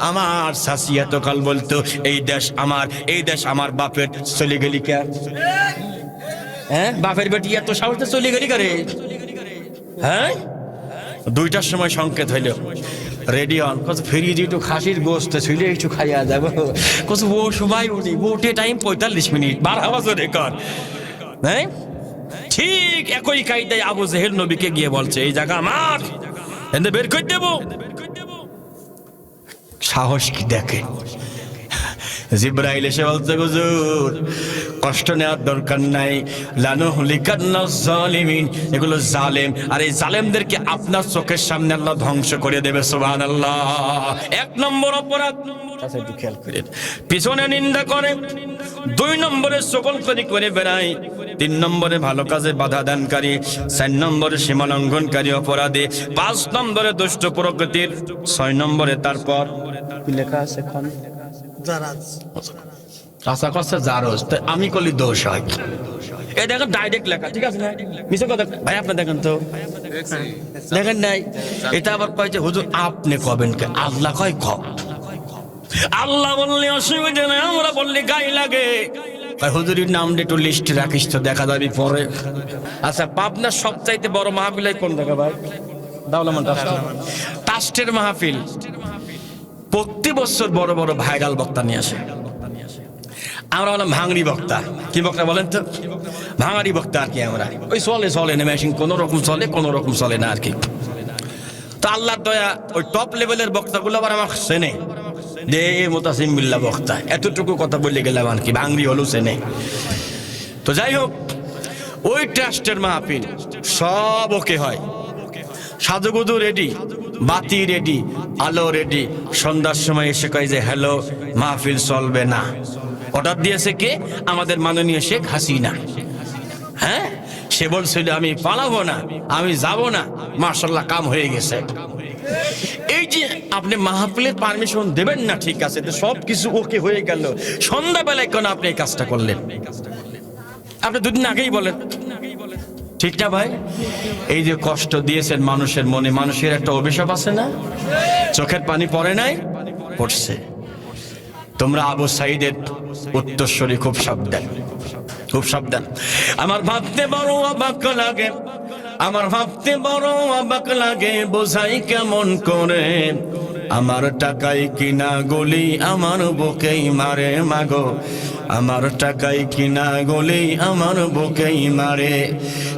আমার শাসি এতকাল বলতো, এই দেশ আমার, এই দেশ আমার বাপের চলে গেলি কে? হ্যাঁ? বাপের বেটি এত সাহসে চলে গেলি করে? হ্যাঁ? দুইটার সময় সংকেত হইল। রেডি হন কত ফিরিয়ে একটু খাসির গোস্ত, ছিল একটু খাইয়া যাব। কত ও সময় উঠি বোটে টাইম পঁয়তাল্লিশ মিনিট, বারো বছর রেকর্ড। হ্যাঁ? ঠিক একই কায়দায় আবু জেহেল নবীকে গিয়ে বলছে, এই জায়গা আমার, এনে বের করে দেবো। সাহস কি দেখে? জিব্রাইল এসে বলতে হুজুর, কষ্ট নেওয়ার দরকার নাই। লানু জালিমিন। এগুলো জালেম। আর এই জালেমদেরকে আপনার চোখের সামনে আল্লাহ ধ্বংস করে দেবে, সুবহানাল্লাহ। এক নম্বর অপরাধ। আচ্ছা পিছনে নিন্দা করে, দুই নম্বরে সকল করি করে বেড়ায়, তিন নম্বরে ভালো কাজে বাধা দানকারী, চার নম্বরে সীমা লঙ্ঘনকারী অপরাধী, পাঁচ নম্বরে দুষ্ট প্রকৃতির, ছয় নম্বরে তারপর কি লেখা আছে এখন? আশা করছে জারজ। তা আমি করলি দোষ হয়। এই দেখেন ডাইরেক্ট লেখা ঠিক আছে না? মিশে কথা ভাই আপনি দেখেন তো। দেখেন নাই? এটা আবার কয়েছে হুজুর আপনি কবেন কে? আল্লাহ কয় ক আল্লাহ বললে অসুবিধা নেই আমরা বললে গাই লাগে। কয় হুজুরির নাম একটু লিস্ট রাখিস তো দেখা যাবি পরে। আচ্ছা পাবনার সবচাইতে বড় মাহফিল হয় কোন দেখা ভাই? দাওলামান টাস্টের মাহফিল। প্রতি বছর বড় বড় ভাইরাল বক্তা নিয়ে আসে। আমরা বললাম ভাঙড়ি বক্তা। কি বক্তা বলেন তো? ভাঙাড়ি বক্তা আর কি আমরা। ওই চলে চলে না মেশিন কোনো রকম চলে, কোনো রকম চলে না আর কি। তো আল্লাহর দয়া, ওই টপ লেভেলের বক্তাগুলো আবার আমার সেনে যে মোতাসিম বিল্লা বক্তা। এতটুকু কথা বলে গেলাম আর কি। ভাঙড়ি হলো চেনে। তো যাই হোক, ওই ট্রাস্টের মাহফিল সব ওকে হয়। সাজুগুজু রেডি বাতি রেডি আলো রেডি সন্ধ্যার সময় এসে কয় যে হ্যালো মাহফিল চলবে না। অর্ডার দিয়েছে কে? আমাদের মাননীয় শেখ হাসিনা। হ্যাঁ? সে বলছিল, আমি পালাবো না, আমি যাব না। মার্শাল্লাহ কাম হয়ে গেছে। এই যে আপনি মাহফিলের পারমিশন দেবেন না, ঠিক আছে সব কিছু ওকে হয়ে গেল। সন্ধ্যাবেলায় কেন আপনি এই কাজটা করলেন? আপনি দুদিন আগেই বলেন। ঠিক না ভাই? এই যে কষ্ট দিয়েছেন মানুষের মনে, মানুষের একটা অভিশাপ আছে না? চোখের পানি পড়ে নাই? পড়ছে। তোমরা আবু সাইদের উত্তরস্বরী খুব সাবধান খুব সাবধান। আমার ভাবতে বড় অবাক লাগে, আমার ভাবতে বড় অবাক লাগে, বোঝাই কেমন করে? আমার টাকাই কিনা গলি আমার বুকেই মারে, মাগো। আমার টাকাই কিনা গলি আমার বুকেই মারে।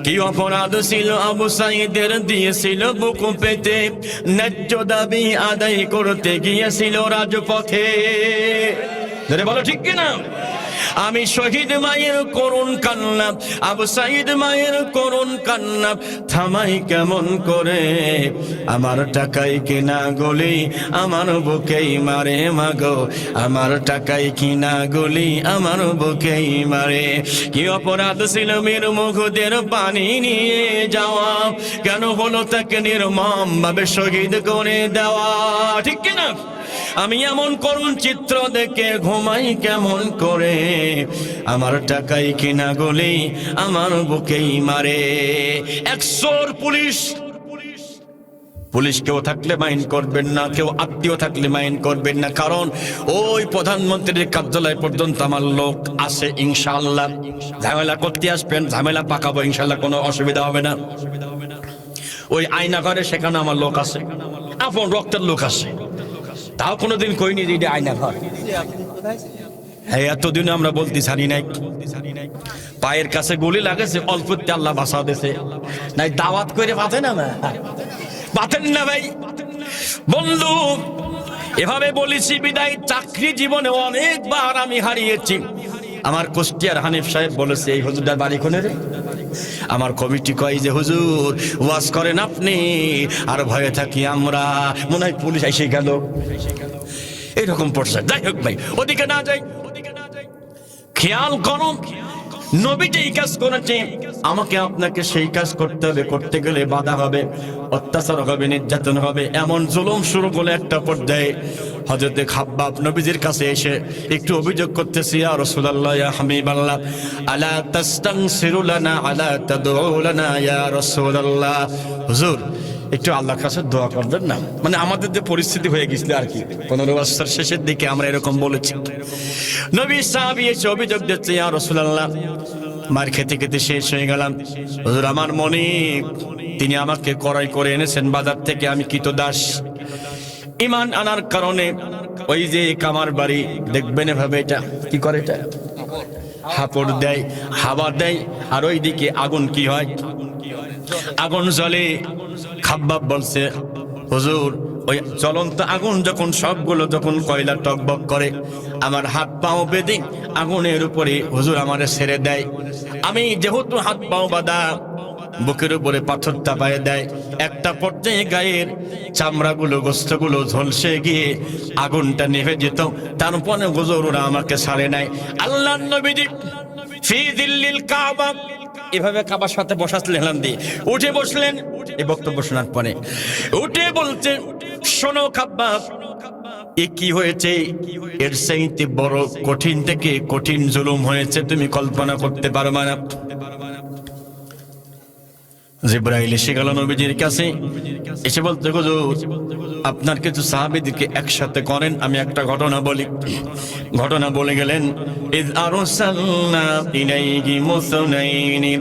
কি অপরাধ ছিল আবু সাইদের দিয়েছিল বুক পেতে ন্যায্য দাবি আদায় করতে গিয়েছিল রাজপথে বলো ঠিক কিনা আমি শহীদ মায়ের করুণ কান্না, আবু সাইদ মায়ের করুণ কান্না, থামাই কেমন করে? আমার টাকাই কিনা গলি, আমার বুকেই মারে মাগো। আমার টাকাই কিনা গলি, আমার বুকেই মারে। কি অপরাধ ছিল মের মুখদের পানি নিয়ে যাওয়া? কেন হলো তাকে নির্মম ভাবে শহীদ করে দেওয়া? ঠিক কিনা? আমি এমন করুণ চিত্র দেখে ঘুমাই কেমন করে। আমার টাকাই কিনা গলি, আমার বুকেই মারে। একশোর পুলিশ। পুলিশ কেউ থাকলে মাইন্ড করবেন না, কেউ আত্মীয় থাকলে মাইন্ড করবেন না, কারণ ওই প্রধানমন্ত্রীর কার্যালয় পর্যন্ত আমার লোক আছে ইনশাআল্লাহ। ঝামেলা করতে আসবেন, ঝামেলা পাকাবো, ইনশাআল্লাহ কোনো অসুবিধা হবে না। ওই আয়না ঘরে সেখানে আমার লোক আছে, আপন রক্তের লোক আছে। তাও কোনোদিন কইনি যে আয়না ঘর। হ্যাঁ এতদিন আমরা বলতে জানি নাই। পায়ের কাছে গুলি লাগেছে, অল্পতে আল্লাহ বাসা দিয়েছে। নাই, দাওয়াত করে পাতেন না? পাতেন না ভাই। বন্ধু, এভাবে বলেছি, বিদায়, চাকরি জীবনে অনেকবার আমি হারিয়েছি। আমার কুষ্টিয়ার হানিফ সাহেব বলেছে, এই হুজুরটার বাড়ি কোনে রে? আমার কবিটি কয় যে, হুজুর, ওয়াজ করেন আপনি। আর ভয়ে থাকি আমরা। মনে হয় পুলিশ এসে গেল। এরকম পর্যায়ে যাই হোক ভাই, ওদিকে না যাই খেয়াল করুন নবীটা এই কাজ করেছে। আমাকে আপনাকে সেই কাজ করতে হবে, করতে গেলে বাধা হবে, অত্যাচার হবে, নির্যাতন হবে, এমন জুলুম শুরু করলে একটা পর্যায়ে হজরতে খাব্বাব নবীজির কাছে এসে একটু অভিযোগ করতেছি, ইয়া রাসূলুল্লাহ, ইয়া হাবিবাল্লাহ, আলা তাস্তানসিরু লানা, আলা তাদউ লানা, ইয়া রাসূলুল্লাহ? হুজুর, একটু আল্লাহর কাছে দোয়া করবেন না? মানে আমাদের যে পরিস্থিতি হয়ে গেছিল আর কি, পনেরো বছর শেষের দিকে আমরা এরকম বলেছি। নবী সাহাবি এসে অভিযোগ দিচ্ছে, ইয়া রাসূলুল্লাহ মার খেতে খেতে শেষ হয়ে গেলাম। হুজুর, আমার মনে, তিনি আমাকে করাই করে এনেছেন বাজার থেকে, আমি কিত দাস ইমান আনার কারণে ওই যে কামার বাড়ি, দেখবেন এভাবে এটা, কি করে এটা? হাপড় দেয়, হাওয়া দেয়, আর ওই দিকে আগুন কি হয়? আগুন জলে খাব্বাব বলছে, হুজুর ওই জ্বলন্ত আগুন যখন সবগুলো যখন কয়লা টকবক করে, আমার হাত পাও বেঁধে আগুনের উপরে হুজুর আমারে ছেড়ে দেয়। আমি যেহেতু হাত পাও বাঁধা, বুকের উপরে পাথর চাপায় দেয়, একটা পর্যায়ে গায়ের চামড়াগুলো, গোস্তগুলো ঝলসে গিয়ে আগুনটা নিভে যেত। তারপরে গুজর ওরা আমাকে ছাড়ে নাই। আল্লাহ নবীজি ফি দিল্লিল কাবা এভাবে কাবার সাথে বসাচ্ছিলেন দিয়ে। উঠে বসলেন। এই বক্তব্য শোনার পরে, উঠে বলছে শোনো কাব্বাব এ কি হয়েছে? এর সেইতে বড় কঠিন থেকে কঠিন জুলুম হয়েছে, তুমি কল্পনা করতে পারবে না। জিব্রাইল এসে গেল নবীজির কাছে এসে বলতে হুজুর আপনার কিছু সাহাবীদেরকে একসাথে করেন আমি একটা ঘটনা বলি ঘটনা বলে গেলেন ইজ আরসালনা ইলাইহি মুসনাইনি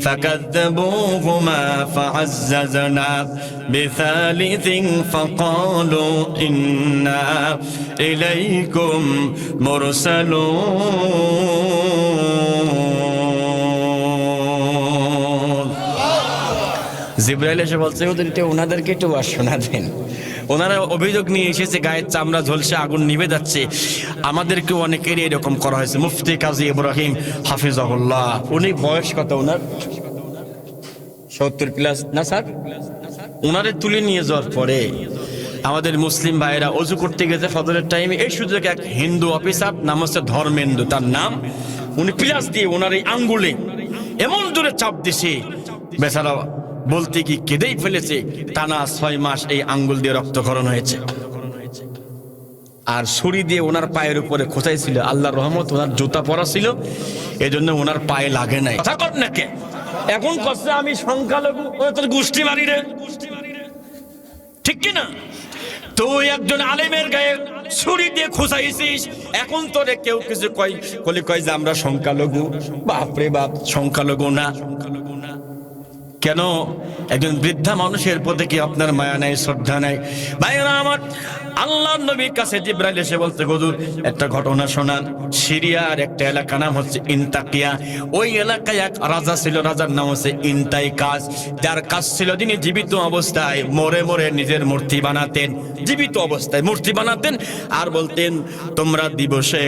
فكذبوهما فعززنا بثالث فقالوا إنا إليكم مرسلون জিব্রাইল এসে বলছে ওদেরকে ওনাদেরকে একটু শোনা দেন ওনারা অভিযোগ নিয়ে এসেছে, গায়ের চামড়া ঝলসে আগুন নিভে যাচ্ছে। আমাদেরকে অনেকেরই এরকম করা হয়েছে। মুফতি কাজী ইব্রাহিম হাফিজাহুল্লাহ, উনি বয়স কত ওনার? সত্তর প্লাস না স্যার? ওনারে তুলে নিয়ে যাওয়ার পরে আমাদের মুসলিম ভাইয়েরা অজু করতে গেছে ফজরের টাইমে এই সুযোগে এক হিন্দু অফিসার, নাম হচ্ছে ধর্মেন্দু, তার নাম। উনি প্লাস দিয়ে ওনার এই আঙ্গুলে এমন দূরে চাপ দিছে, বেচারা বলতে কি কেঁদেই ফেলেছে? টানা ছয় মাস এই আঙ্গুল দিয়ে রক্তক্ষরণ হয়েছে। আর ছুরি দিয়ে ওনার পায়ের উপরে খোঁচাইছিল আল্লাহ রহমত, ওনার জুতা পরা ছিল। এই জন্য ওনার পায়ে লাগে নাই। এখন কষ্ট আমি সংখ্যালঘু। তোর গোষ্ঠী মারি রে। ঠিক কি না? তুই একজন আলেমের গায়ে ছুরি দিয়ে খোঁচাইছিস। এখন তোরে কেউ কিছু কয় কলি কয় যে আমরা সংখ্যালঘু। বাপরে বাপ, সংখ্যালঘু না। কেন একজন বৃদ্ধা মানুষের প্রতি কি আপনার মায়া নাই, শ্রদ্ধা নাই? ভাইরা আমার আল্লাহ নবীর কাছে জিব্রাইল এসে বলতে হুজুর, একটা ঘটনা শোনান। সিরিয়ার একটা এলাকা, নাম হচ্ছে ইনতাকিয়া। ওই এলাকায় এক রাজা ছিল, রাজার নাম হচ্ছে ইনতাই কাজ যার কাজ ছিল যিনি জীবিত অবস্থায় মরে মরে নিজের মূর্তি বানাতেন। জীবিত অবস্থায় মূর্তি বানাতেন আর বলতেন, তোমরা দিবসে,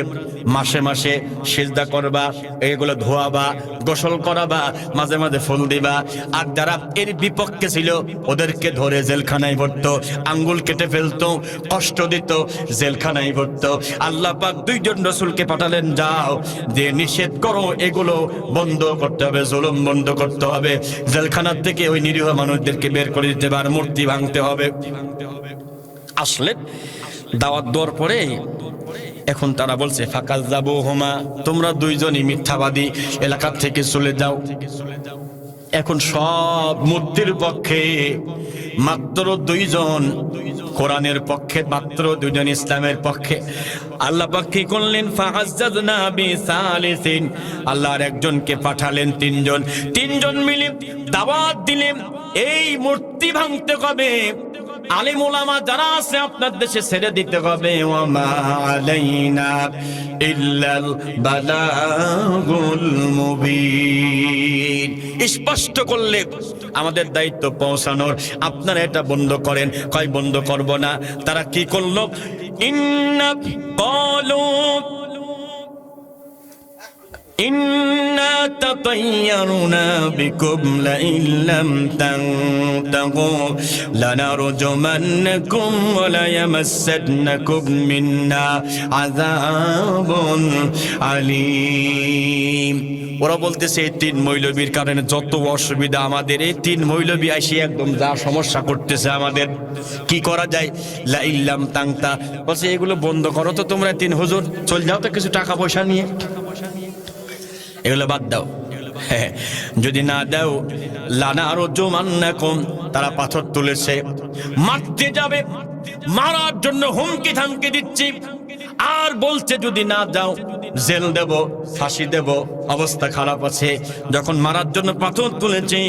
মাসে মাসে সেজদা করবা, এগুলো ধোয়াবা, গোসল করাবা, মাঝে মাঝে ফুল দিবা। আর যারা এর বিপক্ষে ছিল, ওদেরকে ধরে জেলখানায় ভরতো, আঙ্গুল কেটে ফেলতো, কষ্ট দিত, জেলখানায় ভরতো। আল্লাহ পাক দুইজন রসুলকে পাঠালেন, যাও, যে নিষেধ করো, এগুলো বন্ধ করতে হবে, জুলুম বন্ধ করতে হবে। জেলখানার থেকে ওই নিরীহ মানুষদেরকে বের করে দিতে হবে মূর্তি ভাঙতে হবে। আসলে দাওয়াত দেওয়ার পরে এখন তারা বলছে ফাঁকা যাব হোমা তোমরা দুইজনই মিথ্যাবাদী এলাকার থেকে চলে যাও। এখন সব মূর্তির পক্ষে মাত্র দুইজন, কোরআনের পক্ষে মাত্র দুইজন, ইসলামের পক্ষে। আল্লাহ পক্ষে করলেন? আল্লাহর একজনকে পাঠালেন তিনজন। তিনজন মিলে দাওয়াত দিলেন, এই মূর্তি ভাঙতে হবে আলিম ওলামা যারা আছে আপনার দেশে ছেড়ে দিতে হবে। স্পষ্ট করলে আমাদের দায়িত্ব পৌঁছানোর। আপনারা এটা বন্ধ করেন। কয় বন্ধ করব না? তারা কি করল? ইন্না বলো إنا تطيرنا بكم لئن لم تنتهوا لنرجمنكم وليمسنكم منا عذاب عليم ওরা বলতেছে এই তিন মৌলবীর কারণে যত অসুবিধা আমাদের এই তিন মৌলবী আসি একদম যা সমস্যা করতেছে আমাদের কি করা যায় লা ইল্লাম তাংতা বলছে এগুলো বন্ধ করো তো তোমরা তিন হুজুর চল যাও তো কিছু টাকা পয়সা নিয়ে এগুলো বাদ দাও। হ্যাঁ, যদি না দাও লানা আরও জমান্নাকুম তারা পাথর তুলেছে। মারতে যাবে। মারার জন্য হুমকি থামকে দিচ্ছি। আর বলছে যদি না যাও, জেল দেব, ফাঁসি দেব, অবস্থা খারাপ আছে। যখন মারার জন্য পাথর তুলেছে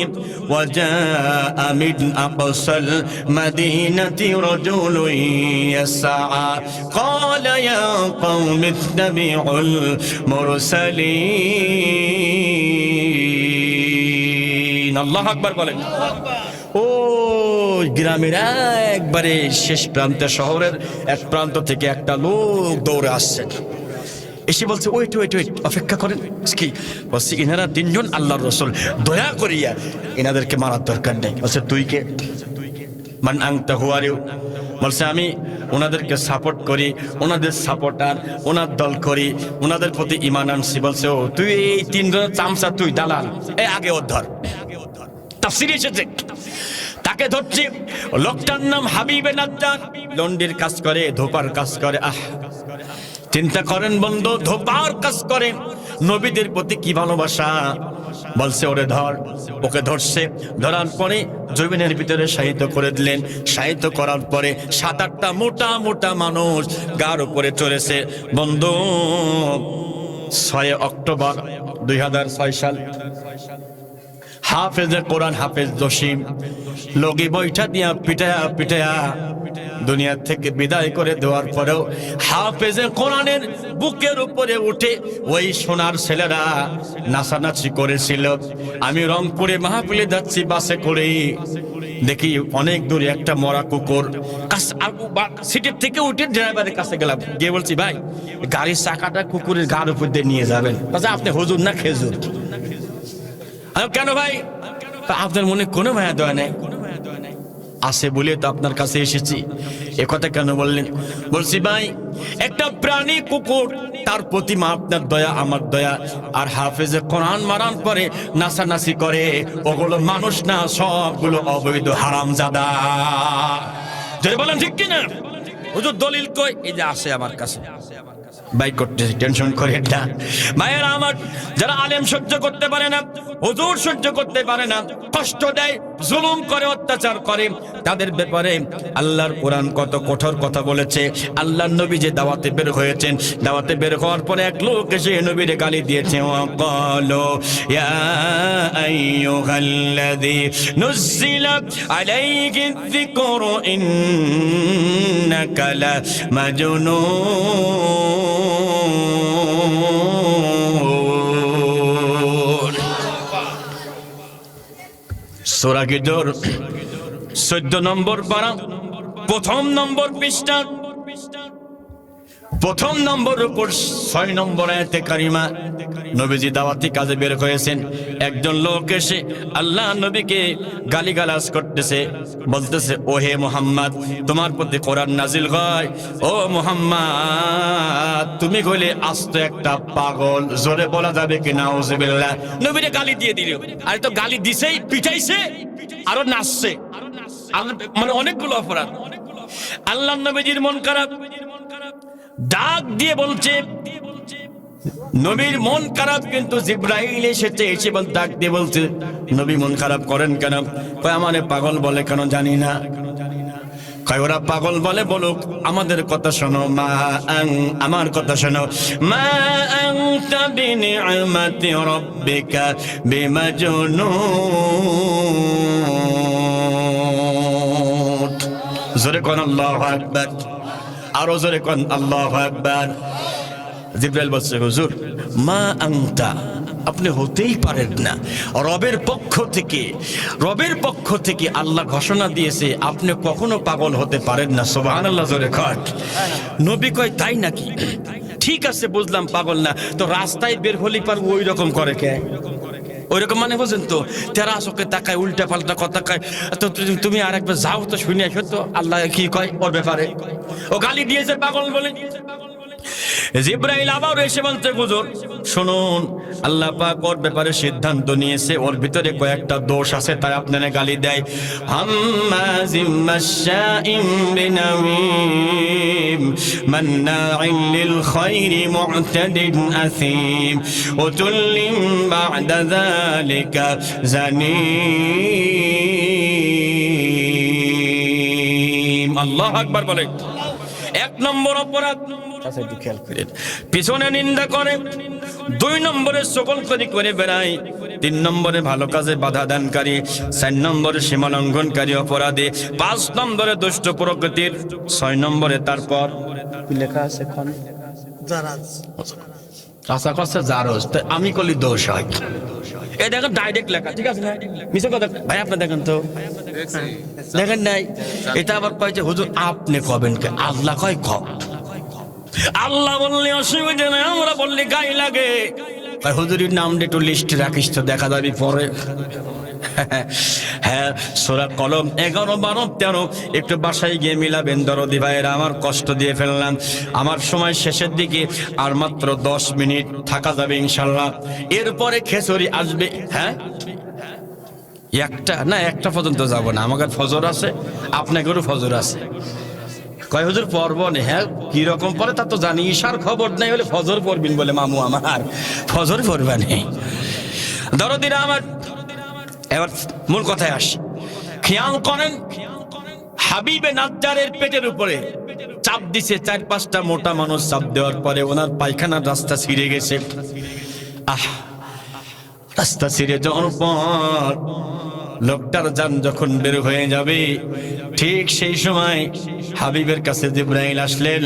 আল্লাহ আকবর বলেন। ও গ্রামের একবারে শেষ প্রান্তে, শহরের এক প্রান্ত থেকে একটা লোক দৌড়ে আসছে। এসে বলছে, ওয়েট ওয়েট ওয়েট, অপেক্ষা করেন। কি? বলছি এনারা তিনজন আল্লাহর রসুল। দয়া করিয়া এনাদেরকে মারার দরকার নেই। বলছে, তুই কে? মান আংতা হুয়ারিও বলছে, আমি ওনাদেরকে সাপোর্ট করি, ওনাদের সাপোর্টার ওনার দল করি, ওনাদের প্রতি ইমান আনছি। বলছে, ও, তুই এই তিনজন চামচা তুই, দালাল। এ, আগে ওর ধর। তাফসিরে এসেছে। তাকে ধরছি। লোকটার নাম হাবিবে নাজ্জার। লন্ডির কাজ করে, ধোপার কাজ করে, আহ। চিন্তা করেন বন্ধু, ধোপার কাজ করে। নবীদের প্রতি কি ভালোবাসা? বলছে, ওরে ধর, ওকে ধরছে। ধরার পরে জমিনের ভিতরে সাহিত্য করে দিলেন। সাহিত্য করার পরে সাত আটটা মোটা মোটা মানুষ গার উপরে চলেছে বন্ধু, ছয় অক্টোবর দুই হাজার ছয় সাল। হাফেজে কোরআন হাফেজ জসিম। লগি বৈঠা দিয়া পিটায়া পিটায়া দুনিয়া থেকে বিদায় করে দেওয়ার পরেও হাফেজে কোরআনের বুকের উপরে উঠে ওই সোনার ছেলেরা নাচানাচি করেছিল। আমি রংপুরে মাহফিলে যাচ্ছি, বাসে করে দেখি অনেক দূরে একটা মরা কুকুর। সিটের থেকে উঠে ড্রাইভারের কাছে গেলাম। গিয়ে বলছি, ভাই, গাড়ির চাকাটা কুকুরের গার উপর দিয়ে নিয়ে যাবেন। আপনি হুজুর না খেজুর? কেন ভাই? আপনার মনে কোনো মায়া দয়া নেই? আছে বলে তো আপনার কাছে এসেছি। কথা কেন বললেন? বলছি, ভাই, একটা প্রাণী কুকুর, তার প্রতি মা আপনার দয়া, আমার দয়া। আর হাফেজে কোরআন মারান করে নাচানাচি করে, ওগুলো মানুষ না, সবগুলো অবৈধ হারাম জাদা যদি বলেন, ঠিক কিনা? হুজুর, দলিল কই? এই যে আসে আমার কাছে। বাই করতে টেনশন করে না। ভাইয়েরা, আমার যারা আলেম সহ্য করতে পারে না হুজুর সহ্য করতে পারে না, কষ্ট দেয়, জুলুম করে, অত্যাচার করে। তাদের ব্যাপারে আল্লাহর কোরআন কত কঠোর কথা বলেছে। আল্লাহর নবী যে দাওয়াতে বের হয়েছেন, দাওয়াতে বের হওয়ার পরে এক লোক এসে নবীরে গালি দিয়েছে ওয়াকালো ইয়া আইয়ুহাল্লাযী নুজ্জিলা আলাইহি যিকরু ইন্নাকা লা মাজনুন। সূরা গিদর 14 নম্বর পারা প্রথম নম্বর পৃষ্ঠা। প্রথম নম্বর উপর ছয় নম্বর আয়াতে কারিমা। নবীজি দাওয়াতি কাজে বের হয়েছেন। একজন লোক এসে আল্লাহ নবীকে গালিগালাজ করতেছে, বলতেছে ও হে মোহাম্মদ, তোমার প্রতি কোরআন নাজিল হয়। ও মোহাম্মদ, তুমি গলে আস্ত একটা পাগল। জোরে বলা যাবে কি না ওজবিল্লাহ নবীরে গালি দিয়ে দিল। আর তো গালি দিছেই, পিটাইছে, আরও নাচছে। মানে অনেকগুলো অপরাধ। আল্লাহ নবীজির মন খারাপ। ডাক দিয়ে বলছে, নবীর মন খারাপ, কিন্তু জিব্রাহিল এসেছে, এসে বল ডাক দিয়ে বলছে, নবী মন খারাপ করেন কেন? আমারে পাগল বলে কেন জানি না। ওরা পাগল বলে বলুক, আমাদের কথা শোনো, মা আং, আমার কথা শোনো। মা আং বিনিআমাতি রাব্বিকা বিমাজনুন। জোরে কোন আল্লাহু আকবার। আরও জোরে কোন, আল্লাহু জিব্রাইল বলছে, হুজুর, মা আংতা, আপনি হতেই পারেন না। রবের পক্ষ থেকে, রবের পক্ষ থেকে আল্লাহ ঘোষণা দিয়েছে, আপনি কখনো পাগল হতে পারেন না। সোবাহান আল্লাহ জোরে খট নবী কয়, তাই নাকি? ঠিক আছে, বুঝলাম, পাগল না। তো রাস্তায় বের হলি পার ওই রকম করে কে? ওইরকম মানে বলছেন তো, তেরা চোখে তাকায়, উল্টা পাল্টা কথা কায়। তো তুমি আর একবার যাও তো শুনে আসো তো, আল্লাহ কি কয় ওর ব্যাপারে? ও গালি দিয়েছে পাগল বলে। জিব্রাইল আবার এসে বলতে হুজুর, শুনুন, আল্লাহ পাক ওর ব্যাপারে সিদ্ধান্ত নিয়েছে, ওর ভিতরে কয়েকটা দোষ আছে, তাই আপনারা গালি দেয়। আল্লাহ আকবার বলে। এক নম্বর অপরাধ। আচ্ছা একটু খেয়াল করেন। পিছনে নিন্দা করে দুই নম্বরে সকল করি করে বেড়ায় তিন নম্বরে ভালো কাজে বাধা দানকারী চার নম্বরে সীমা লঙ্ঘনকারী অপরাধী পাঁচ নম্বরে দুষ্ট প্রকৃতির ছয় নম্বরে তারপর। লেখা আছে এখন? আশা করছে জারজ। আমি কলি দোষ হয়। এই দেখেন ডাইরেক্ট লেখা, ঠিক আছে? না মিশে কথা ভাই, আপনি দেখেন তো। দেখেন নাই? এটা আবার কয় যে, হুজুর, আপনি কবেন কে? আল্লাহ কয়, ক। আল্লাহ বললে অসুবিধা নেই, আমরা বললে গাই লাগে। হুজুরির নামটা একটু লিস্টে রাখিস তো, দেখা যাবি পরে। হ্যাঁ সোরা কলম এগারো, বারো, তেরো। একটু বাসায় গিয়ে মিলাবেন দরদি ভাইয়েরা, আমার কষ্ট দিয়ে ফেললাম। আমার সময় শেষের দিকে আর মাত্র দশ মিনিট থাকা যাবে ইনশাল্লাহ। এরপরে খেসরি আসবে হ্যাঁ? একটা, না, একটা পর্যন্ত যাব না। আমাদের ফজর আছে আপনাদেরও ফজর আছে। কয় হুজুর, পর্ব নেই হ্যাঁ? কীরকম পরে তা তো জানি, ঈশার খবর নেই হলে ফজর পড়বিন বলে মামু আমার। ফজর পড়বা নেই। দরদিরা আমার এবার মূল কথায় আসি। খেয়াল করেন, হাবিবে নাজ্জারের পেটের উপরে চাপ দিছে চার পাঁচটা মোটা মানুষ চাপ দেওয়ার পরে ওনার পায়খানার রাস্তা ছিঁড়ে গেছে। আহ, রাস্তা ছিঁড়ে যাওয়ার পর লোকটার যান যখন বের হয়ে যাবে, ঠিক সেই সময় হাবিবের কাছে জিব্রাইল আসলেন,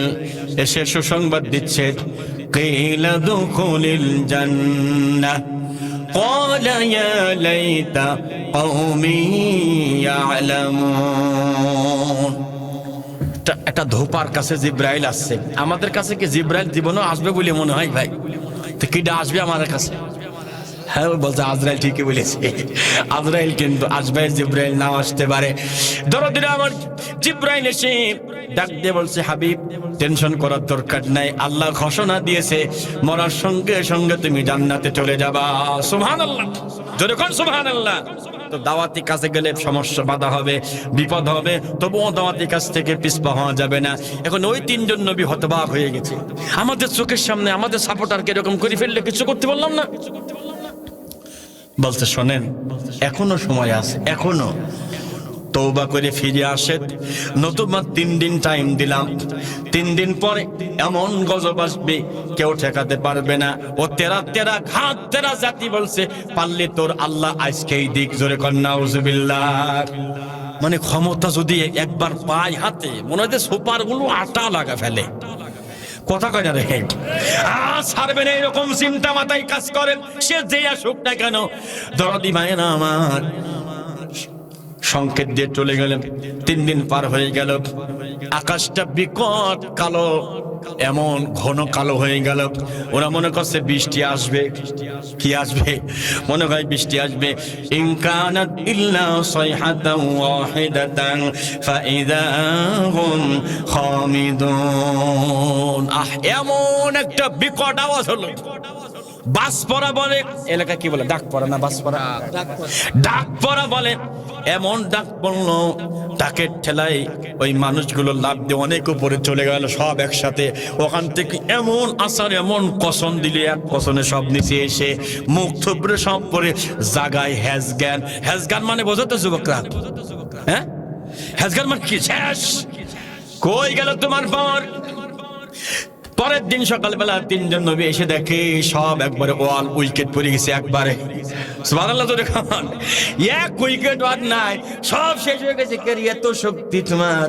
এসে সুসংবাদ দিচ্ছে, কিলা দুখুলিল জান্নাহ। قال يا ليت قومي يعلمون একটা- একটা ধোপার কাছে জিব্রাইল আসছে আমাদের কাছে কি জিব্রাইল জীবনও আসবে বলে মনে হয় ভাই তো কিটা আসবে আমাদের কাছে হ্যাঁ বলছে আজরাইল ঠিকই বলেছে। আজরাইল কিন্তু আসবে, জিব্রাইল নাও আসতে পারে। দরদিরা আমার জিব্রাইল এসে ডাক দিয়ে বলছে, হাবিব, টেনশন করার দরকার নাই, আল্লাহ ঘোষণা দিয়েছে, মরার সঙ্গে সঙ্গে তুমি জান্নাতে চলে যাবা। সুবহানাল্লাহ। জোরে কোন সুবহানাল্লাহ? তো দাওয়াতি কাছে গেলে সমস্যা বাধা হবে, বিপদ হবে, তবুও দাওয়াতি কাছ থেকে পিছপা হওয়া যাবে না। এখন ওই তিনজন নবী হতবাক হয়ে গেছে। আমাদের চোখের সামনে আমাদের সাপোর্টারকে এরকম করে ফেললে কিছু করতে বললাম না। বলতে শোনেন, এখনও সময় আছে, এখনও। তৌবা করে ফিরে আসেন নতুবা তিন দিন টাইম দিলাম। তিন দিন পরে এমন গজব আসবে, কেউ ঠেকাতে পারবে না। ও তেরা তেরা ঘাত তেরা জাতি বলছে, পারলে তোর আল্লাহ আজকেই দিক জোরে কন্যা মানে ক্ষমতা যদি একবার পায় হাতে, মনে হয় সুপারগুলো আটা লাগা ফেলে। কথা কয় না দেখেন আ সারবে না, এরকম চিন্তা মাথায় কাজ করেন। সে যে আসুক না কেন, দরদি মায়েরা আমার। সংকেত দিয়ে চলে গেলেন। তিন দিন পার হয়ে গেল। আকাশটা বিকট কালো। এমন ঘন কালো হয়ে গেল। ওরা মনে করছে বৃষ্টি আসবে। কি আসবে? মনে হয় বৃষ্টি আসবে। ইল্লা এমন একটা বিকট আওয়াজ হলো। বাস পড়া বলে, এলাকা কি বলে? ডাক পড়া না বাস পড়া ডাক পড়া বলে, এমন ডাক পড়ল ডাকের ঠেলায় ওই মানুষগুলো লাভ দিয়ে অনেক উপরে চলে গেল, সব একসাথে। ওখান থেকে এমন আসার, এমন কসন দিলে, এক কসনে সব নিচে এসে মুখ থুবড়ে সব পরে জাগায় হ্যাজ জ্ঞান হ্যাজ জ্ঞান মানে বোঝো তো যুবকরা? হ্যাঁ? হ্যাজ জ্ঞান মানে কি? শেষ! কই গেল তোমার পাওয়ার? পরের দিন সকালবেলা তিনজন নবী এসে দেখে সব একবারে ওয়াল উইকেট পড়ে গেছে একবারে। দেখুন এক উইকেট আর নাই, সব শেষ হয়ে গেছে। ক্যারিয়ার তো শক্তি তোমার।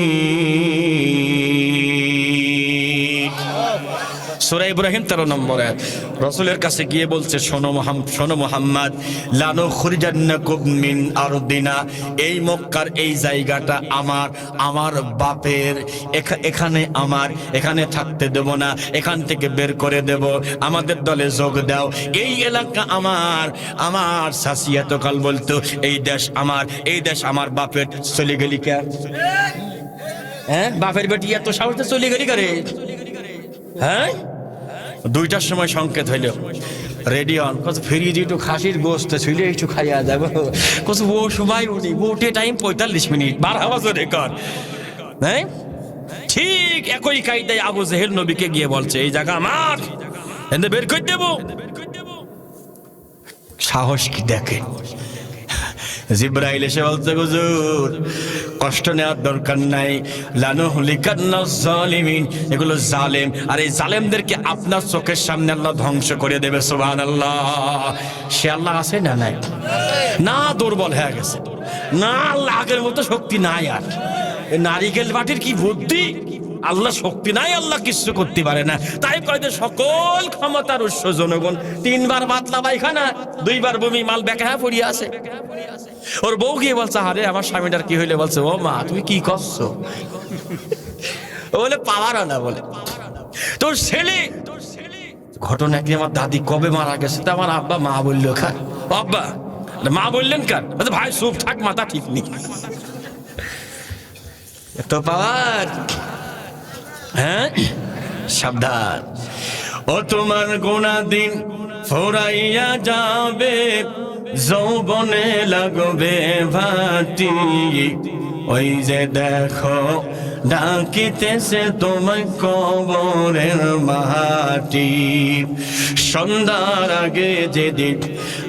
সুরা ইব্রাহিম তেরো নম্বর আয়াত। রসুলের কাছে গিয়ে বলছে, শোনো মোহাম- শোনো মোহাম্মদ, লানো খুরিজান্নাকুম মিন আরদিনা। এই মক্কার এই জায়গাটা আমার আমার বাপের। এখানে আমার, এখানে থাকতে দেব না, এখান থেকে বের করে দেব। আমাদের দলে যোগ দাও। এই এলাকা আমার আমার শাসি এতকাল বলতো, এই দেশ আমার, এই দেশ আমার বাপের। চলে গেলি কে? হ্যাঁ? বাপের বেটি এত সাহসে চলে গেলি করে হ্যাঁ? দুইটার সময় সংকেত হইল। রেডি অন কত ফিরিয়ে একটু খাসির গোস্ত ছিল একটু খাইয়া যাব। কত ও সময় উঠি। উঠে টাইম পঁয়তাল্লিশ মিনিট। বার আওয়াজ রেকর্ড হ্যাঁ? ঠিক একই কায়দায় আবু জেহেল নবীকে গিয়ে বলছে, এই জায়গা আমার। বের করে দেবো। সাহস কি দেখেন? জিব্রাইল এসে বলছে, হুজুর, কষ্ট নেওয়ার দরকার নাই। লানু হুলিকান্না জালিমিন। এগুলো জালেম। আর এই জালেমদেরকে আপনার চোখের সামনে আল্লাহ ধ্বংস করে দেবে, সুবহানাল্লাহ। সে আল্লাহ আছে না নাই? না দুর্বল হয়ে গেছে। না আল্লাহ আগের মতো শক্তি নাই আর। নারিকেল বাটির কি বুদ্ধি? আল্লাহ শক্তি নাই, আল্লাহ কিছু করতে পারে না। তাই কয় যে সকল ক্ষমতার উৎস জনগণ, তিনবার পাতলা পায়খানা, দুইবার বমি, মাল বেকা পড়িয়া আছে। ওর বউ গিয়ে বলছে, আরে, আমার স্বামীটার কি হইলে? বলছে, ও মা, তুমি কি করছ? বলে পাওয়ার না, বলে। তোর ছেলে, ঘটনা কি? আমার দাদি কবে মারা গেছে? তা আমার আব্বা মা বলল খান আব্বা মা বললেন কার? ভাই, চুপ থাক, মাথা ঠিক নেই। তো পাওয়ার? হ্যাঁ? সাবধান। ও তোমার গোনা দিন ফোরাইয়া যাবে, যৌবনে লাগবে ভাটি। ওই যে দেখো, ডাকিতেছে তোমায় কবরের মাটি সন্ধ্যার আগে যেদিন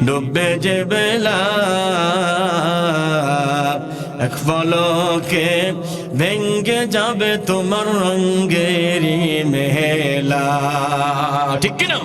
ডুববে যে বেলা, এক পলকে ভেঙ্গে যাবে তোমার রঙ্গেরি মেলা ঠিক কিনা?